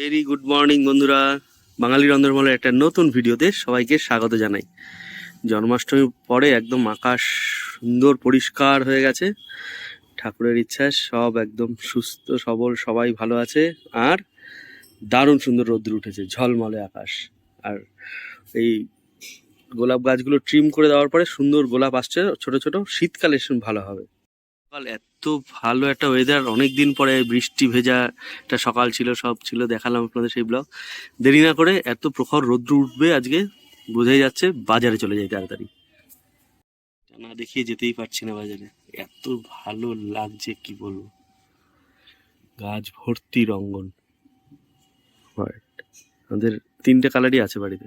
Very good morning বন্ধুরা। বাঙালি রন্ধনমালের একটা নতুন ভিডিওতে সবাইকে স্বাগত জানাই। জন্মাষ্টমীর পরে একদম আকাশ সুন্দর পরিষ্কার হয়ে গেছে। ঠাকুরের ইচ্ছা, সব একদম সুস্থ, সবল, সবাই ভালো আছে। আর দারুণ সুন্দর রোদ্দুর উঠেছে, ঝলমলে আকাশ। আর এই গোলাপ গাছগুলো ট্রিম করে দেওয়ার পরে সুন্দর গোলাপ আসছে, ছোট ছোট। শীতকালে ভালো হবে। সকাল, এত ভালো একটা ওয়েদার অনেক দিন পরে বৃষ্টি ভেজা একটা সকাল ছিল, সব ছিল, দেখালাম আপনাদের সেই ব্লগ দেরি না করে এত প্রখর রৌদ্র উঠবে আজকে, বোঝাই যাচ্ছে বাজারে চলে যাই তাড়াতাড়ি। না দেখিয়ে যেতেই পারছি না বাজারে। এত ভালো লাগছে, কি বলব? গাছ ভর্তি রঙ্গন। আমাদের তিনটে কালারই আছে বাড়িতে।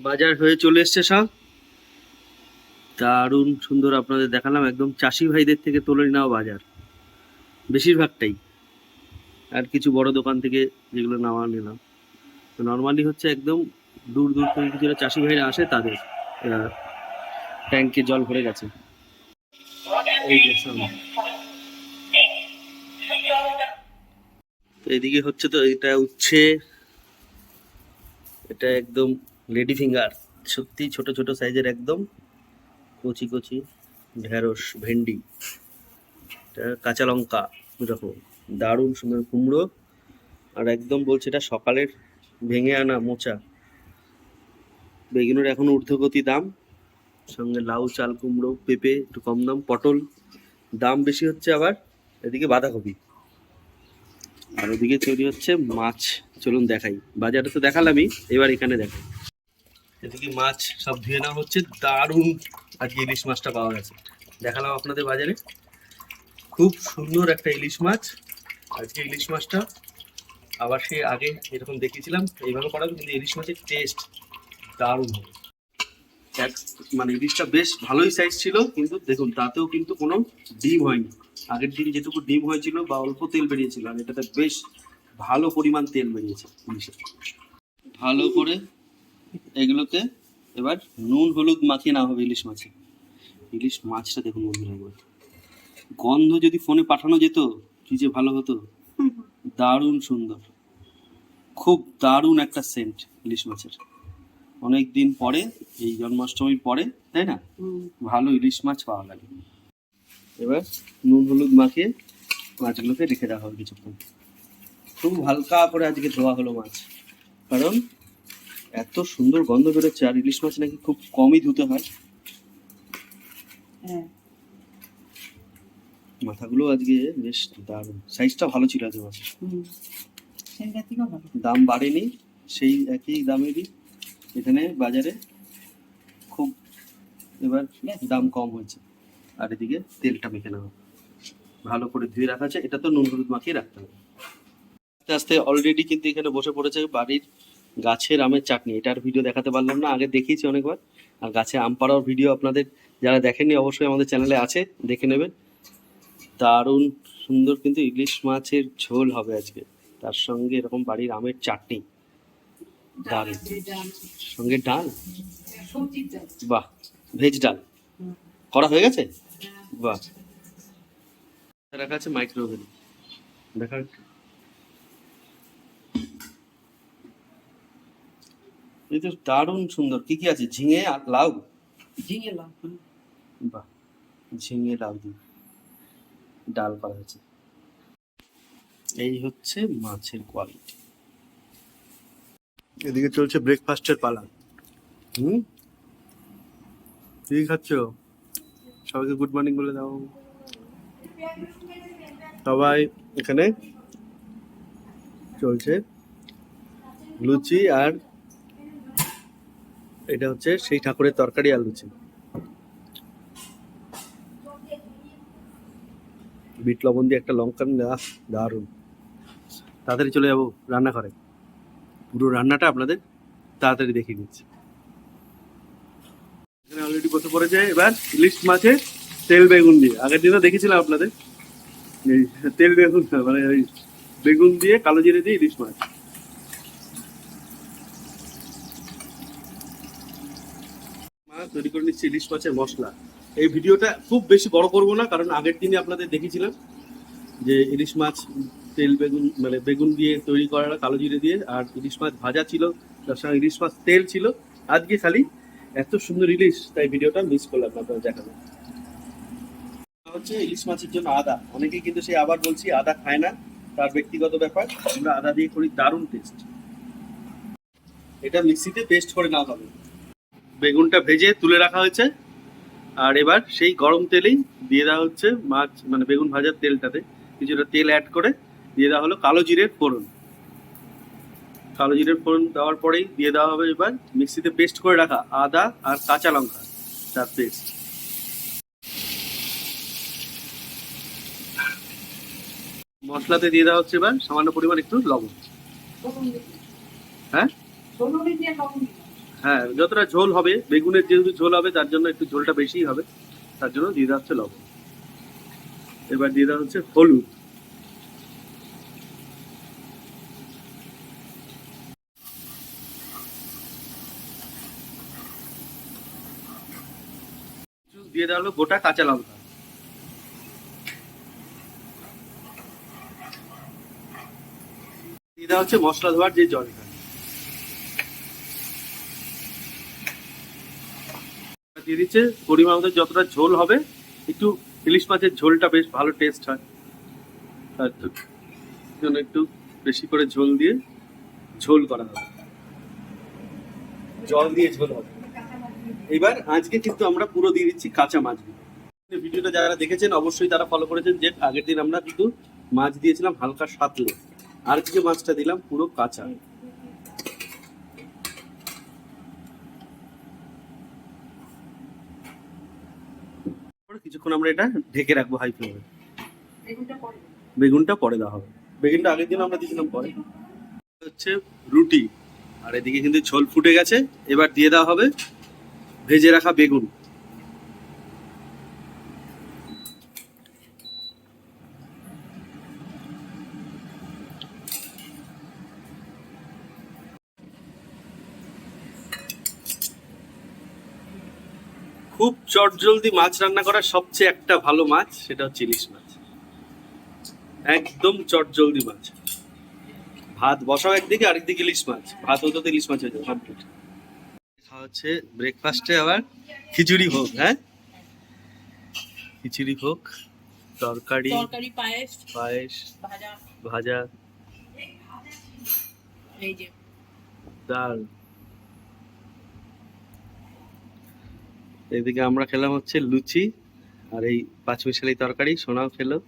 বাজার হয়ে চলে এসছে সব। দারুণ সুন্দর আপনাদের দেখালাম, একদম চাষি ভাইদের থেকে তোলে নাও বাজার। বেশিরভাগটাই। আর কিছু বড় দোকান থেকে যেগুলো নেওয়া নিলাম। তো নর্মালি হচ্ছে একদম দূর দূর থেকে কিছুটা চাষি ভাইরা আসে, তাদের ট্যাঙ্কে জল ভরে গেছে। এই যে এদিকে হচ্ছে তো এটা উচ্ছে এটা একদম লেডি ফিঙ্গার সত্যি ছোট ছোট সাইজের একদম কচি কচি ঢেঁড়স, ভেন্ডি কাঁচা লঙ্কা, এরকম দারুণ সুন্দর কুমড়ো, আর একদম বলছে এটা সকালের ভেঙে আনা মোচা। বেগুনের এখন ঊর্ধ্বগতি দাম, সঙ্গে লাউ, চাল, কুমড়ো, পেঁপে, একটু কম দাম, পটল, দাম বেশি হচ্ছে আবার এদিকে বাঁধাকপি। আর ওদিকে তৈরি হচ্ছে মাছ। চলুন দেখাই। বাজারে তো দেখালামই, এবার এখানে দেখাই। এদিকে মাছ সব ধুয়ে নেওয়া হচ্ছে, দারুণ আজকে ইলিশ মাছটা পাওয়া গেছে। দেখালাম আপনাদের বাজারে। খুব সুন্দর একটা ইলিশ মাছ, আজকে ইলিশ মাছটা। আবার সে আগে এরকম দেখিয়েছিলাম, এইভাবে করা কিন্তু ইলিশ মাছের টেস্ট দারুণ এক- মানে ইলিশটা বেশ ভালোই সাইজ ছিল, কিন্তু দেখুন, তাতেও কিন্তু কোনো ডিম হয়নি। আগের দিন যেটুকু ডিম হয়েছিল বা অল্প তেল বেরিয়েছিল, আর এটাতে বেশ ভালো পরিমাণ তেল বেরিয়েছে ইলিশে ভালো করে এগুলোকে এবার নুন হলুদ মাখিয়ে নেওয়া হবে ইলিশ মাছে। ইলিশ মাছটা দেখুন বন্ধুরা একবার। গন্ধ যদি ফোনে পাঠানো যেত কি যে ভালো হতো। দারুণ সুন্দর। খুব দারুণ একটা সেন্ট ইলিশ মাছের। অনেক দিন পরে এই জন্মাষ্টমীর পরে তাই না? ভালো ইলিশ মাছ পাওয়া গেল। এবার নুন হলুদ মাখিয়ে মাছগুলোকে রেখে দেওয়া হবে কিছুক্ষণ। খুব হালকা করে আজকে ধোয়া হলো মাছ। কারণ এত সুন্দর গন্ধ বেরোচ্ছে আর ইলিশ মাছ নাকি খুব কমই ধুতে হয়। হ্যাঁ। মাথাগুলো আজকে বেশ দারুণ। সাইজটা ভালো ছিল আজকে মাছের। দাম বাড়েনি সেই একই দামেরই। এখানে বাজারে খুব এবার দাম কম হয়েছে। আর এদিকে তেলটা মেখে নেওয়া। ভালো করে ধুয়ে রাখা আছে। এটা তো নুন হলুদ মাখিয়ে রাখতে হবে। আস্তে আস্তে অলরেডি কিন্তু এখানে বসে পড়েছে বাড়ির গাছের আমের চাটনি। এটার ভিডিও দেখাতে পারলাম না আগে দেখিয়েছি অনেকবার। আর গাছে আম পাড়ার ভিডিও আপনাদের যারা দেখেননি অবশ্যই আমাদের চ্যানেলে আছে দেখে নেবেন। দারুণ সুন্দর কিন্তু ইলিশ মাছের ঝোল হবে আজকে। তার সঙ্গে এরকম বাড়ির আমের চাটনি। দারুণ। সঙ্গে ডাল? বাহ ভেজ ডাল। করা হয়ে গেছে? বাহ। রাখা আছে মাইক্রোওভেন দেখা তো দারুণ সুন্দর। কি কি আছে? ঝিঙে আর লাউ? ঝিঙে লাউ বাহ ঝিঙে লাউ দিয়ে ডাল করা হয়েছে। এই হচ্ছে মাছের কোয়ালিটি এদিকে চলছে ব্রেকফাস্টের পালা। হুম? ঠিক খাচ্ছ? সবাইকে গুড মর্নিং বলে দাও। সবাই এখানে চলছে। লুচি আর এটা হচ্ছে সেই ঠাকুরের তরকারি আর লুচি বিট লবণ দিয়ে একটা লঙ্কা দেওয়া দারুণ। তাড়াতাড়ি চলে যাব রান্না করে পুরো রান্নাটা আপনাদের তাড়াতাড়ি দেখিয়ে দিচ্ছি। এখানে অলরেডি বসে পড়েছে, এবার ইলিশ মাছের তেল বেগুন দিয়ে। আগের দিনও দেখেছিলাম আপনাদের। তেল বেগুন মানে বেগুন দিয়ে কালো জিরে দিয়ে ইলিশ মাছ মা তৈরি করে নিচ্ছে ইলিশ মাছের মশলা। এই ভিডিওটা খুব বেশি বড় করব না, কারণ আগের দিনে আপনাদের দেখেছিলাম যে ইলিশ মাছ, তেল, বেগুন মানে বেগুন দিয়ে তৈরি করা কালো জিরে দিয়ে, আর ইলিশ মাছ ভাজা ছিল, তার সঙ্গে ইলিশ মাছ তেল ছিল। আজকে খালি এত সুন্দর ইলিশ, তাই ভিডিওটা মিস করলাম আপনাদের দেখানো হচ্ছে ইলিশ মাছের জন্য আদা। অনেকেই কিন্তু সেই আবার বলছি, আদা খায় না, তার ব্যক্তিগত ব্যাপার। আমরা আদা দিয়ে করি দারুণ টেস্ট এটা মিক্সিতে পেস্ট করে নেওয়া হবে। বেগুনটা ভেজে তুলে রাখা হয়েছে। আর এবার সেই গরম তেলেই দিয়ে দেওয়া হচ্ছে মাছ মানে বেগুন ভাজার তেলটাতে। কিছুটা তেল অ্যাড করে দিয়ে দেওয়া হলো কালো জিরের ফোড়ন। কালো জিরের ফোড়ন দেওয়ার পরেই দিয়ে দেওয়া হবে এবার মিক্সিতে পেস্ট করে রাখা আদা আর কাঁচা লঙ্কা তার পেস্ট মশলাতে দিয়ে দেওয়া হচ্ছে এবার সামান্য পরিমাণ একটু লবণ। হ্যাঁ? হ্যাঁ যতটা ঝোল হবে, বেগুনের যেহেতু ঝোল হবে, তার জন্য একটু ঝোলটা বেশিই হবে, তার জন্য দিয়ে দেওয়া হচ্ছে লবণ। এবার দিয়ে দেওয়া হচ্ছে হলুদ। দিয়ে দেওয়া হলো গোটা কাঁচা লঙ্কা। দিয়ে দেওয়া হচ্ছে মশলা ধোয়ার যে জলটা। দিয়ে দিচ্ছে। পরিমাণ মতো যতটা ঝোল হবে, একটু ইলিশ মাছের ঝোলটা বেশ ভালো টেস্ট হয়। জন্য একটু বেশি করে ঝোল দিয়ে ঝোল করা হবে। জল দিয়ে ঝোল হবে। এবার আজকে কিন্তু আমরা পুরো দিয়ে দিচ্ছি কাঁচা মাছগুলো। ভিডিওটা যারা দেখেছেন, অবশ্যই তারা ফলো করেছেন যে আগের দিন আমরা কিন্তু মাছ দিয়েছিলাম হালকা সাতলে। আর যে মাছটা দিলাম পুরো কাঁচা। কিছুক্ষণ আমরা এটা ঢেকে রাখব হাই ফ্লেমে বেগুনটা পরে দেওয়া হবে। বেগুনটা আগের দিন আমরা দিয়েছিলাম পরে। হচ্ছে রুটি। আর এদিকে কিন্তু ঝোল ফুটে গেছে। এবার দিয়ে দেওয়া হবে ভেজে রাখা বেগুন। খুব চটজলদি মাছ রান্না করার সবচেয়ে একটা ভালো মাছ সেটা হচ্ছে ইলিশ মাছ। একদম চটজলদি মাছ। ভাত বসাও একদিকে আরেকদিকে ইলিশ মাছ। ভাত হতো তো ইলিশ মাছ হয়ে যাবে কমপ্লিট খাওয়া হচ্ছে ব্রেকফাস্টে আবার খিচুড়ি ভোগ হ্যাঁ? খিচুড়ি ভোগ তরকারি তরকারি পায়েস পায়েস ভাজা। ভাজা। এই যে। এদিকে আমরা খেলাম হচ্ছে লুচি আর এই পাঁচমিশালি তরকারি, সোনাও খেলো।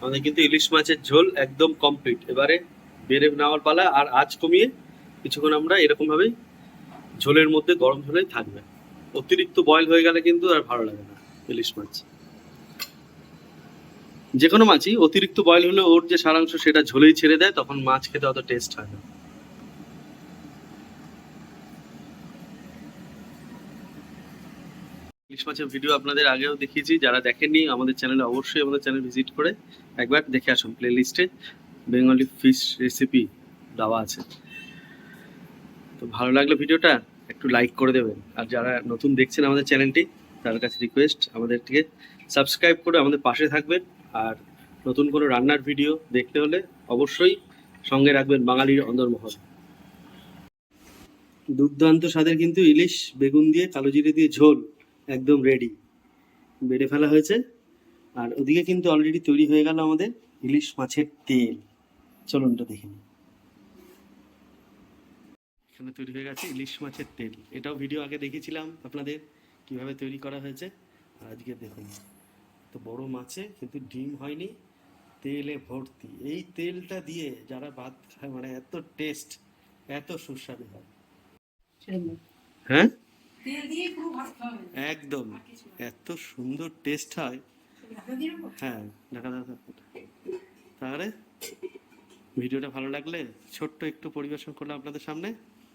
আমাদের কিন্তু ইলিশ মাছের ঝোল একদম কমপ্লিট এবারে বেড়ে নেওয়ার পালা আর আজ কমিয়ে কিছুক্ষণ আমরা এরকম ভাবেই ঝোলের মধ্যে গরম ঝোলেই থাকবে। অতিরিক্ত বয়েল হয়ে গেলে কিন্তু আর ভালো লাগে না ইলিশ মাছ। যে কোনো মাছই, অতিরিক্ত বয়েল হলে ওর যে সারাংশ সেটা ঝোলেই ছেড়ে দেয়, তখন মাছ খেতে অত টেস্ট হয় না। ইলিশ মাছের ভিডিও আপনাদের আগেও দেখিয়েছি, যারা দেখেননি, আমাদের চ্যানেলে অবশ্যই আমাদের চ্যানেল ভিজিট করে একবার দেখে আসুন প্লে লিস্টে বেঙ্গলি ফিশ রেসিপি দেওয়া আছে। তো ভালো লাগল ভিডিওটা একটু লাইক করে দেবেন। আর যারা নতুন দেখছেন আমাদের চ্যানেলটি তার কাছে রিকোয়েস্ট আমাদেরকে সাবস্ক্রাইব করে আমাদের পাশে থাকবেন। আর নতুন কোনো রান্নার ভিডিও দেখতে হলে অবশ্যই সঙ্গে রাখবেন বাঙালির অন্দরমহল। দুর্দান্ত স্বাদের কিন্তু ইলিশ, বেগুন দিয়ে, কালো জিরে দিয়ে ঝোল একদম রেডি বেড়ে ফেলা হয়েছে। আর ওদিকে কিন্তু অলরেডি তৈরি হয়ে গেল আমাদের ইলিশ মাছের তেল। চলুন এটা দেখে নিই। এখানে তৈরি হয়ে গেছে ইলিশ মাছের তেল। এটাও ভিডিও আগে দেখেছিলাম আপনাদের কীভাবে তৈরি করা হয়েছে। আজকে দেখুন। তো বড় মাছে কিন্তু ডিম হয়নি তেলে ভর্তি। এই তেলটা দিয়ে যারা ভাত খায় মানে এত টেস্ট এত সুস্বাদু হয়। হ্যাঁ? একদম। এত সুন্দর টেস্ট হয়? হ্যাঁ দেখা দেখা তাহলে ভিডিওটা ভালো লাগলে ছোট্ট একটু পরিবেশন করলাম আপনাদের সামনে।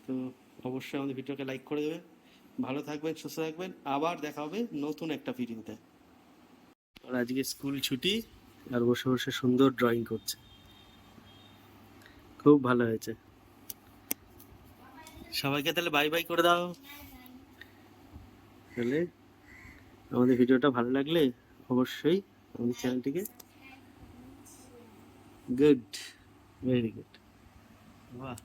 তো অবশ্যই আমাদের ভিডিওকে লাইক করে দেবেন। ভালো থাকবেন সুস্থ থাকবেন। আবার দেখা হবে নতুন একটা ভিডিওতে আজকে স্কুল ছুটি আর বসে বসে সুন্দর ড্রয়িং করছে। খুব ভালো হয়েছে। সবাইকে তাহলে বাই বাই করে দাও। তাহলে আমাদের ভিডিওটা ভালো লাগলে অবশ্যই আমাদের চ্যানেলটিকে গুড ভেরি গুড বাহ।